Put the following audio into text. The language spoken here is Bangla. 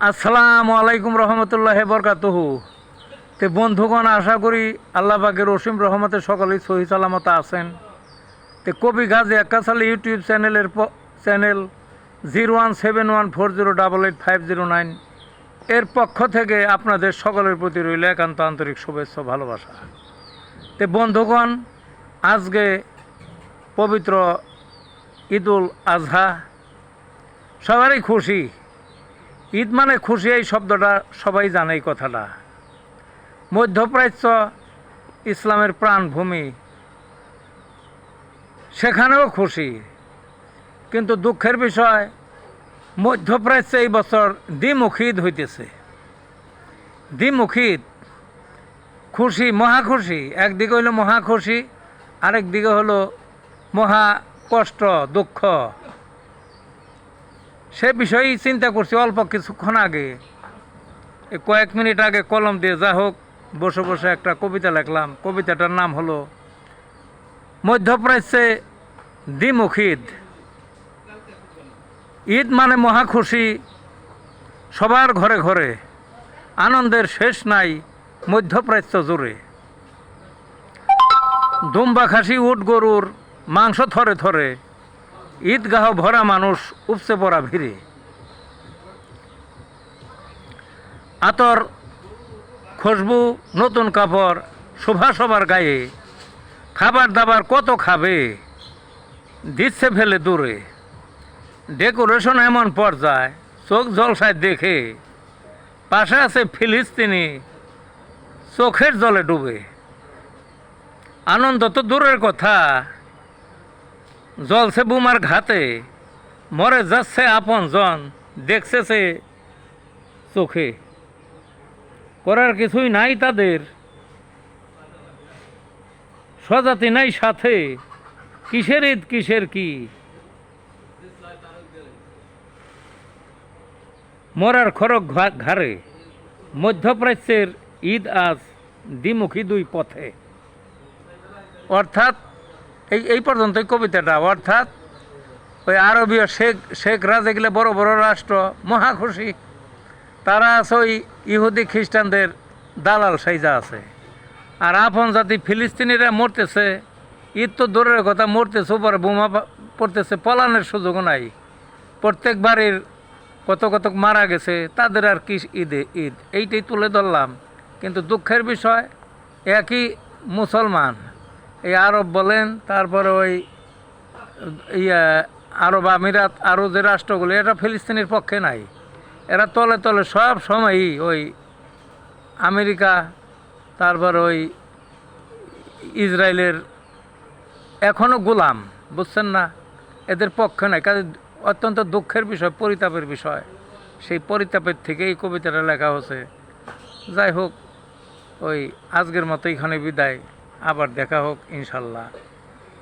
আসসালামু আলাইকুম রহমতুল্লাহ বরকাতুহু। তে বন্ধুগণ, আশা করি আল্লাহ পাকের রসিম রহমতে সকলেই সহি সালামত আছেন। তে কবি গাজী একাশালী ইউটিউব চ্যানেলের channel zero one seven one four zero double eight five zero nine. এর পক্ষ থেকে আপনাদের সকলের প্রতি রইল একান্ত আন্তরিক শুভেচ্ছা ভালোবাসা। তে বন্ধুগণ, আজকে পবিত্র ঈদুল আজহা, সবারই খুশি। ঈদ মানে খুশি এই শব্দটা সবাই জানে এই কথাটা। মধ্যপ্রাচ্য ইসলামের প্রাণভূমি। সেখানেও খুশি। কিন্তু দুঃখের বিষয়, মধ্যপ্রাচ্যে এই বছর দ্বিমুখী ঈদ হইতেছে। দ্বিমুখী ঈদ। খুশি, মহা খুশি। একদিকে হইল মহা খুশি আরেক দিকে হলো মহা কষ্ট, দুঃখ। সে বিষয়েই চিন্তা করছি অল্প কিছুক্ষণ আগে। কয়েক মিনিট আগে কলম দিয়ে যা হোক, বসে বসে একটা কবিতা লিখলাম। কবিতাটার নাম হলো, মধ্যপ্রাচ্যে দ্বিমুখ ঈদ ঈদ মানে মহা খুশি, সবার ঘরে ঘরে। আনন্দের শেষ নাই মধ্যপ্রাচ্য জুড়ে। দুম্বা খাসি, উট গরুর মাংস থরে থরে। ঈদগাহ ভরা মানুষ উপচে পড়া ভিড়ে। আতর, খুশবু, নতুন কাপড়, শোভা সবার গায়ে। খাবার দাবার কত খাবে, দিচ্ছে ফেলে দূরে। ডেকোরেশন এমন পর্যায়ে, চোখ জলসায় দেখে। পাশে আছে ফিলিস্তিনি, চোখের জলে ডুবে। আনন্দ তো দূরের কথা জলছে বুমার ঘাতে, মরে যাচ্ছে আপন জন, দেখছে সে চোখে। করার কিছুই নাই তাদের সজাতি নাই সাথে, কিসের ঈদ, কিসের কি? মরার খরক ঘা- ঘাড়ে, মধ্যপ্রাচ্যের ঈদ আজ দ্বিমুখী দুই পথে। অর্থাৎ এই এই পর্যন্তই কবিতাটা, অর্থাৎ ওই আরবীয় শেখ শেখরা যেগুলো বড় বড় রাষ্ট্র, মহা খুশি। তারা আছে ওই ইহুদি খ্রিস্টানদের দালাল সাইজা আছে। আর আপন জাতি ফিলিস্তিনিরা মরতেছে, ঈদ তো দূরের কথা, মরতেছে, উপরে বোমা পড়তেছে, পলানের সুযোগও নাই। প্রত্যেক বাড়ির কত কত মারা গেছে, তাদের আর কি ঈদে ঈদ? এইটাই তুলে ধরলাম। কিন্তু দুঃখের বিষয়, একই মুসলমান। এই আরব বলেন, তারপরে ওই, ইয়া, আরব আমিরাত, আরও যে রাষ্ট্রগুলো, এটা ফিলিস্তিনের পক্ষে নাই। এরা তলে তলে সব সময়ই ওই আমেরিকা, তারপর ওই ইসরায়েলের এখনও গোলাম, বুঝছেন না? এদের পক্ষে নাই, কাজে অত্যন্ত দুঃখের বিষয়, পরিতাপের বিষয়। সেই পরিতাপের থেকে এই কবিতাটা লেখা হচ্ছে যাই হোক, ওই আজকের মতো এখানে বিদায়। আবার দেখা হোক ইনশাল্লাহ।